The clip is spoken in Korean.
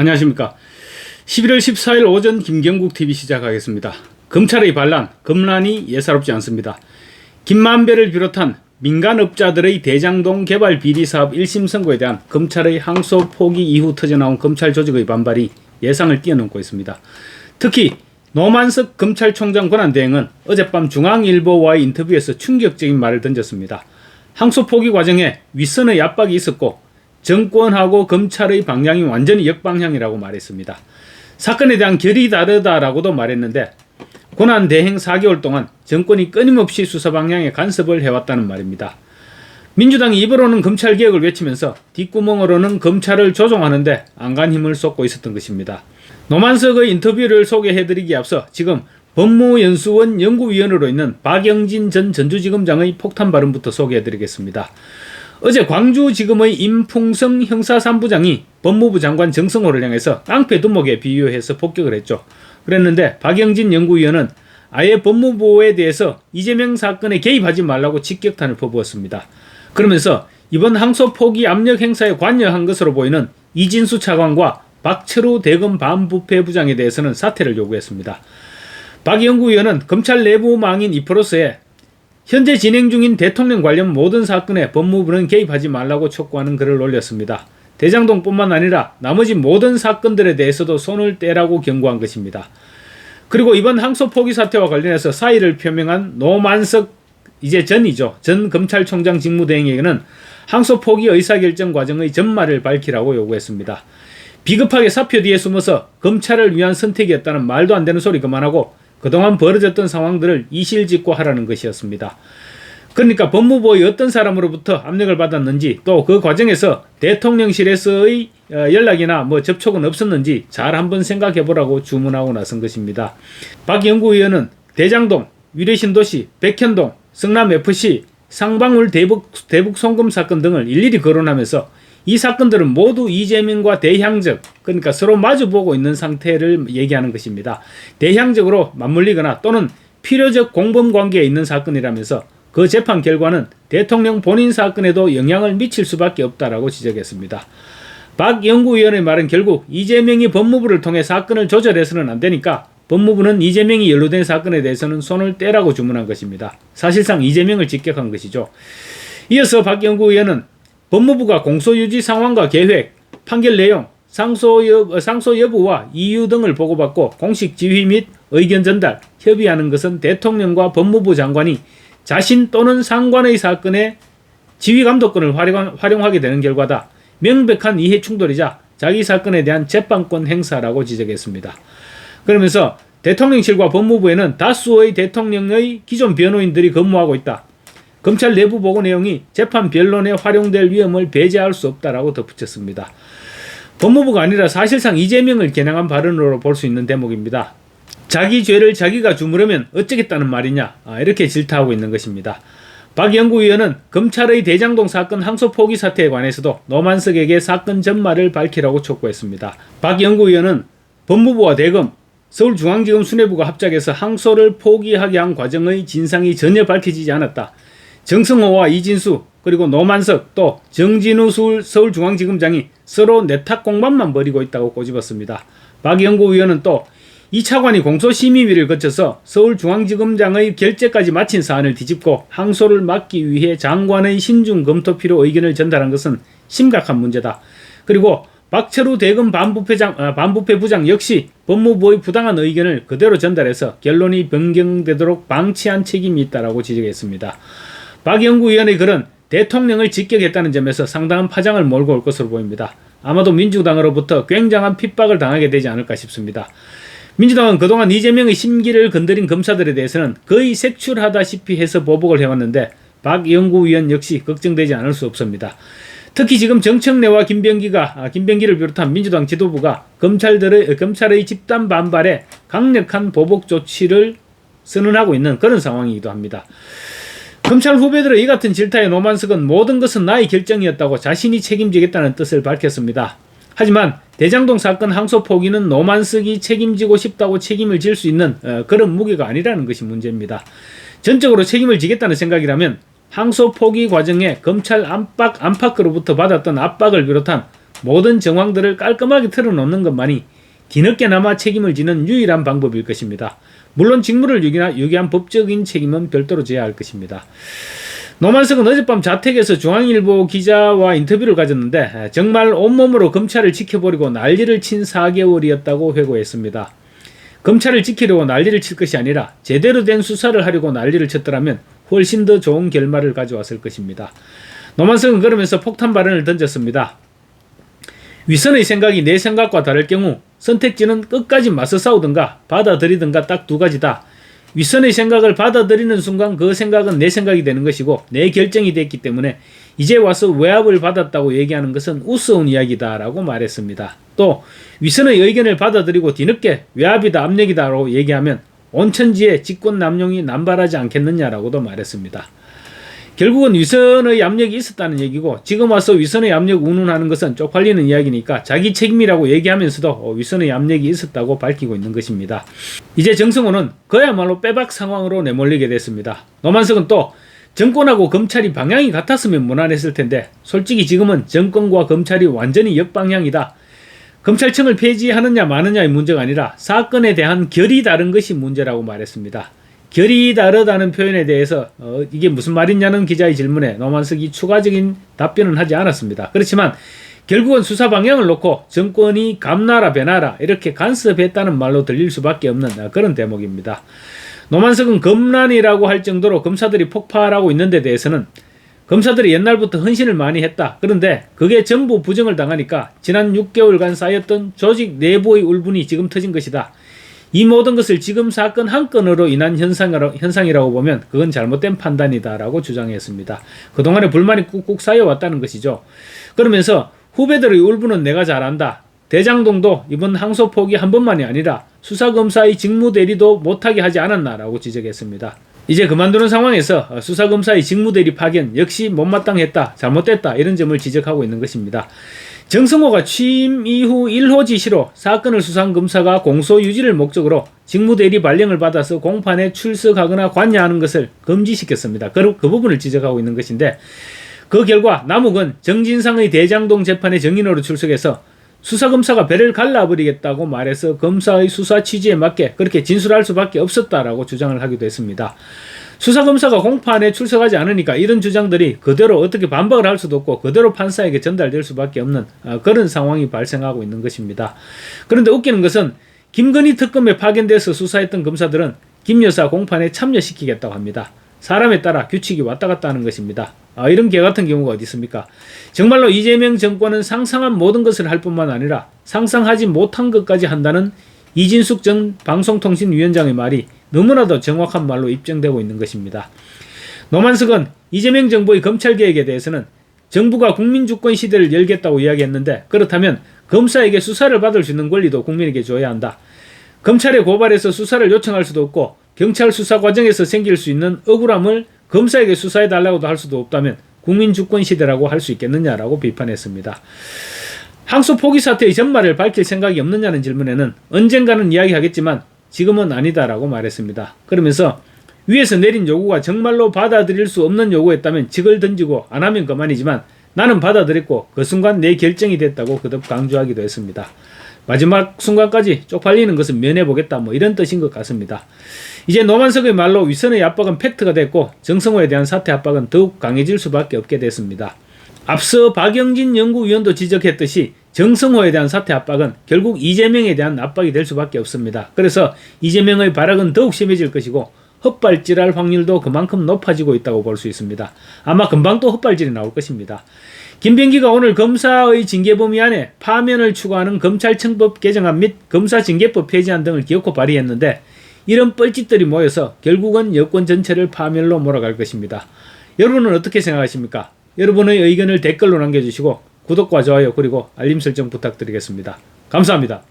안녕하십니까. 11월 14일 오전 김경국 TV 시작하겠습니다. 검찰의 반란, 검란이 예사롭지 않습니다. 김만배를 비롯한 민간업자들의 대장동 개발 비리 사업 1심 선고에 대한 검찰의 항소 포기 이후 터져나온 검찰 조직의 반발이 예상을 뛰어넘고 있습니다. 특히 노만석 검찰총장 권한대행은 어젯밤 중앙일보와의 인터뷰에서 충격적인 말을 던졌습니다. 항소 포기 과정에 윗선의 압박이 있었고 정권하고 검찰의 방향이 완전히 역방향이라고 말했습니다. 사건에 대한 결이 다르다라고도 말했는데 고난 대행 4개월 동안 정권이 끊임없이 수사 방향에 간섭을 해왔다는 말입니다. 민주당이 입으로는 검찰 개혁을 외치면서 뒷구멍으로는 검찰을 조종하는데 안간 힘을 쏟고 있었던 것입니다. 노만석의 인터뷰를 소개해드리기에 앞서 지금 법무연수원 연구위원으로 있는 박영진 전 전주지검장의 폭탄 발언부터 소개해드리겠습니다. 어제 광주지검의 임풍성 형사삼부장이 법무부 장관 정성호를 향해서 깡패 두목에 비유해서 폭격을 했죠. 그랬는데 박영진 연구위원은 아예 법무부에 대해서 이재명 사건에 개입하지 말라고 직격탄을 퍼부었습니다. 그러면서 이번 항소 포기 압력 행사에 관여한 것으로 보이는 이진수 차관과 박철우 대검 반부패 부장에 대해서는 사퇴를 요구했습니다. 박 연구위원은 검찰 내부 망인 이프로스에 현재 진행 중인 대통령 관련 모든 사건에 법무부는 개입하지 말라고 촉구하는 글을 올렸습니다. 대장동뿐만 아니라 나머지 모든 사건들에 대해서도 손을 떼라고 경고한 것입니다. 그리고 이번 항소 포기 사태와 관련해서 사의를 표명한 노만석 이제 전이죠. 전 검찰총장 직무대행에게는 항소 포기 의사결정 과정의 전말을 밝히라고 요구했습니다. 비급하게 사표 뒤에 숨어서 검찰을 위한 선택이었다는 말도 안 되는 소리 그만하고 그동안 벌어졌던 상황들을 이실직고 하라는 것이었습니다. 그러니까 법무부의 어떤 사람으로부터 압력을 받았는지 또 그 과정에서 대통령실에서의 어, 연락이나 뭐 접촉은 없었는지 잘 한번 생각해 보라고 주문하고 나선 것입니다. 박 연구위원은 대장동, 위례신도시, 백현동, 성남FC, 상방울 대북, 대북 송금 사건 등을 일일이 거론하면서 이 사건들은 모두 이재명과 대향적, 그러니까 서로 마주보고 있는 상태를 얘기하는 것입니다. 대향적으로 맞물리거나 또는 필요적 공범 관계에 있는 사건이라면서 그 재판 결과는 대통령 본인 사건에도 영향을 미칠 수밖에 없다라고 지적했습니다. 박 연구위원의 말은 결국 이재명이 법무부를 통해 사건을 조절해서는 안 되니까 법무부는 이재명이 연루된 사건에 대해서는 손을 떼라고 주문한 것입니다. 사실상 이재명을 직격한 것이죠. 이어서 박 연구위원은 법무부가 공소유지 상황과 계획, 판결 내용, 상소, 여, 상소 여부와 이유 등을 보고받고 공식 지휘 및 의견 전달, 협의하는 것은 대통령과 법무부 장관이 자신 또는 상관의 사건에 지휘 감독권을 활용, 활용하게 되는 결과다. 명백한 이해 충돌이자 자기 사건에 대한 재판권 행사라고 지적했습니다. 그러면서 대통령실과 법무부에는 다수의 대통령의 기존 변호인들이 근무하고 있다. 검찰 내부 보고 내용이 재판 변론에 활용될 위험을 배제할 수 없다라고 덧붙였습니다. 법무부가 아니라 사실상 이재명을 겨냥한 발언으로 볼 수 있는 대목입니다. 자기 죄를 자기가 주무르면 어쩌겠다는 말이냐 아, 이렇게 질타하고 있는 것입니다. 박 연구위원은 검찰의 대장동 사건 항소 포기 사태에 관해서도 노만석에게 사건 전말을 밝히라고 촉구했습니다. 박 연구위원은 법무부와 대검, 서울중앙지검 수뇌부가 합작해서 항소를 포기하게 한 과정의 진상이 전혀 밝혀지지 않았다. 정성호와 이진수 그리고 노만석 또 정진우 서울 중앙지검장이 서로 내탁 공방만 벌이고 있다고 꼬집었습니다. 박 연구위원은 또이 차관이 공소심의위를 거쳐서 서울중앙지검장의 결재까지 마친 사안을 뒤집고 항소를 막기 위해 장관의 신중 검토 필요 의견을 전달한 것은 심각한 문제다. 그리고 박철우 대검 반부패장, 아, 반부패 부장 역시 법무부의 부당한 의견을 그대로 전달해서 결론이 변경되도록 방치한 책임이 있다라고 지적했습니다. 박 연구위원의 글은 대통령을 직격했다는 점에서 상당한 파장을 몰고 올 것으로 보입니다. 아마도 민주당으로부터 굉장한 핍박을 당하게 되지 않을까 싶습니다. 민주당은 그동안 이재명의 심기를 건드린 검사들에 대해서는 거의 색출하다시피 해서 보복을 해왔는데 박 연구위원 역시 걱정되지 않을 수 없습니다. 특히 지금 정청래와 김병기가 아, 김병기를 비롯한 민주당 지도부가 검찰들의 검찰의 집단 반발에 강력한 보복 조치를 선언하고 있는 그런 상황이기도 합니다. 검찰 후배들의 이 같은 질타에 노만석은 모든 것은 나의 결정이었다고 자신이 책임지겠다는 뜻을 밝혔습니다. 하지만 대장동 사건 항소 포기는 노만석이 책임지고 싶다고 책임을 질 수 있는 어, 그런 무게가 아니라는 것이 문제입니다. 전적으로 책임을 지겠다는 생각이라면 항소 포기 과정에 검찰 안팎 안팎으로부터 받았던 압박을 비롯한 모든 정황들을 깔끔하게 틀어놓는 것만이 뒤늦게나마 책임을 지는 유일한 방법일 것입니다. 물론 직무를 유기나 유기한 법적인 책임은 별도로 져야 할 것입니다. 노만석은 어젯밤 자택에서 중앙일보 기자와 인터뷰를 가졌는데 정말 온몸으로 검찰을 지켜버리고 난리를 친 4개월이었다고 회고했습니다. 검찰을 지키려고 난리를 칠 것이 아니라 제대로 된 수사를 하려고 난리를 쳤더라면 훨씬 더 좋은 결말을 가져왔을 것입니다. 노만석은 그러면서 폭탄 발언을 던졌습니다. 위선의 생각이 내 생각과 다를 경우 선택지는 끝까지 맞서 싸우든가 받아들이든가 딱 두 가지다. 윗선의 생각을 받아들이는 순간 그 생각은 내 생각이 되는 것이고 내 결정이 됐기 때문에 이제 와서 외압을 받았다고 얘기하는 것은 우스운 이야기다라고 말했습니다. 또 윗선의 의견을 받아들이고 뒤늦게 외압이다 압력이다라고 얘기하면 온천지에 직권 남용이 남발하지 않겠느냐라고도 말했습니다. 결국은 위선의 압력이 있었다는 얘기고 지금 와서 위선의 압력 운운하는 것은 쪽팔리는 이야기니까 자기 책임이라고 얘기하면서도 어, 위선의 압력이 있었다고 밝히고 있는 것입니다. 이제 정승호는 그야말로 빼박 상황으로 내몰리게 됐습니다. 노만석은 또 정권하고 검찰이 방향이 같았으면 무난했을 텐데 솔직히 지금은 정권과 검찰이 완전히 역방향이다. 검찰청을 폐지하느냐 마느냐의 문제가 아니라 사건에 대한 결이 다른 것이 문제라고 말했습니다. 결이 다르다는 표현에 대해서 어, 이게 무슨 말이냐는 기자의 질문에 노만석이 추가적인 답변은 하지 않았습니다. 그렇지만 결국은 수사 방향을 놓고 정권이 감나라 배나라 이렇게 간섭했다는 말로 들릴 수밖에 없는 그런 대목입니다. 노만석은 검란이라고 할 정도로 검사들이 폭발하고 있는 데 대해서는 검사들이 옛날부터 헌신을 많이 했다. 그런데 그게 전부 부정을 당하니까 지난 6개월간 쌓였던 조직 내부의 울분이 지금 터진 것이다. 이 모든 것을 지금 사건 한 건으로 인한 현상이라고, 현상이라고 보면 그건 잘못된 판단이다라고 주장했습니다. 그동안에 불만이 꾹꾹 쌓여왔다는 것이죠. 그러면서 후배들의 울분은 내가 잘한다. 대장동도 이번 항소 포기 한 번만이 아니라 수사검사의 직무 대리도 못하게 하지 않았나라고 지적했습니다. 이제 그만두는 상황에서 수사검사의 직무 대리 파견 역시 못마땅했다, 잘못됐다 이런 점을 지적하고 있는 것입니다. 정성호가 취임 이후 1호 지시로 사건을 수사한 검사가 공소 유지를 목적으로 직무대리 발령을 받아서 공판에 출석하거나 관여하는 것을 금지시켰습니다. 그, 그 부분을 지적하고 있는 것인데 그 결과 남욱은 정진상의 대장동 재판에 정인으로 출석해서 수사검사가 배를 갈라버리겠다고 말해서 검사의 수사 취지에 맞게 그렇게 진술할 수밖에 없었다라고 주장을 하기도 했습니다. 수사검사가 공판에 출석하지 않으니까 이런 주장들이 그대로 어떻게 반박을 할 수도 없고 그대로 판사에게 전달될 수밖에 없는 어, 그런 상황이 발생하고 있는 것입니다. 그런데 웃기는 것은 김건희 특검에 파견돼서 수사했던 검사들은 김 여사 공판에 참여시키겠다고 합니다. 사람에 따라 규칙이 왔다 갔다 하는 것입니다. 아, 이런 개 같은 경우가 어디 있습니까? 정말로 이재명 정권은 상상한 모든 것을 할 뿐만 아니라 상상하지 못한 것까지 한다는 이진숙 전 방송통신위원장의 말이 너무나도 정확한 말로 입증되고 있는 것입니다. 노만석은 이재명 정부의 검찰 개혁에 대해서는 정부가 국민주권 시대를 열겠다고 이야기했는데 그렇다면 검사에게 수사를 받을 수 있는 권리도 국민에게 줘야 한다. 검찰에 고발해서 수사를 요청할 수도 없고 경찰 수사 과정에서 생길 수 있는 억울함을 검사에게 수사해 달라고도 할 수도 없다면 국민주권 시대라고 할 수 있겠느냐라고 비판했습니다. 항소 포기 사태의 전말을 밝힐 생각이 없느냐는 질문에는 언젠가는 이야기하겠지만 지금은 아니다라고 말했습니다. 그러면서 위에서 내린 요구가 정말로 받아들일 수 없는 요구였다면 직을 던지고 안 하면 그만이지만 나는 받아들였고 그 순간 내 결정이 됐다고 거듭 강조하기도 했습니다. 마지막 순간까지 쪽팔리는 것은 면해보겠다 뭐 이런 뜻인 것 같습니다. 이제 노만석의 말로 위선의 압박은 팩트가 됐고 정성호에 대한 사태 압박은 더욱 강해질 수밖에 없게 됐습니다. 앞서 박영진 연구위원도 지적했듯이 정성호에 대한 사퇴 압박은 결국 이재명에 대한 압박이 될 수밖에 없습니다. 그래서 이재명의 발악은 더욱 심해질 것이고 헛발질할 확률도 그만큼 높아지고 있다고 볼 수 있습니다. 아마 금방 또 헛발질이 나올 것입니다. 김병기가 오늘 검사의 징계 범위 안에 파면을 추구하는 검찰청법 개정안 및 검사징계법 폐지안 등을 기어코 발의했는데 이런 뻘짓들이 모여서 결국은 여권 전체를 파멸로 몰아갈 것입니다. 여러분은 어떻게 생각하십니까? 여러분의 의견을 댓글로 남겨주시고 구독과 좋아요 그리고 알림 설정 부탁드리겠습니다. 감사합니다.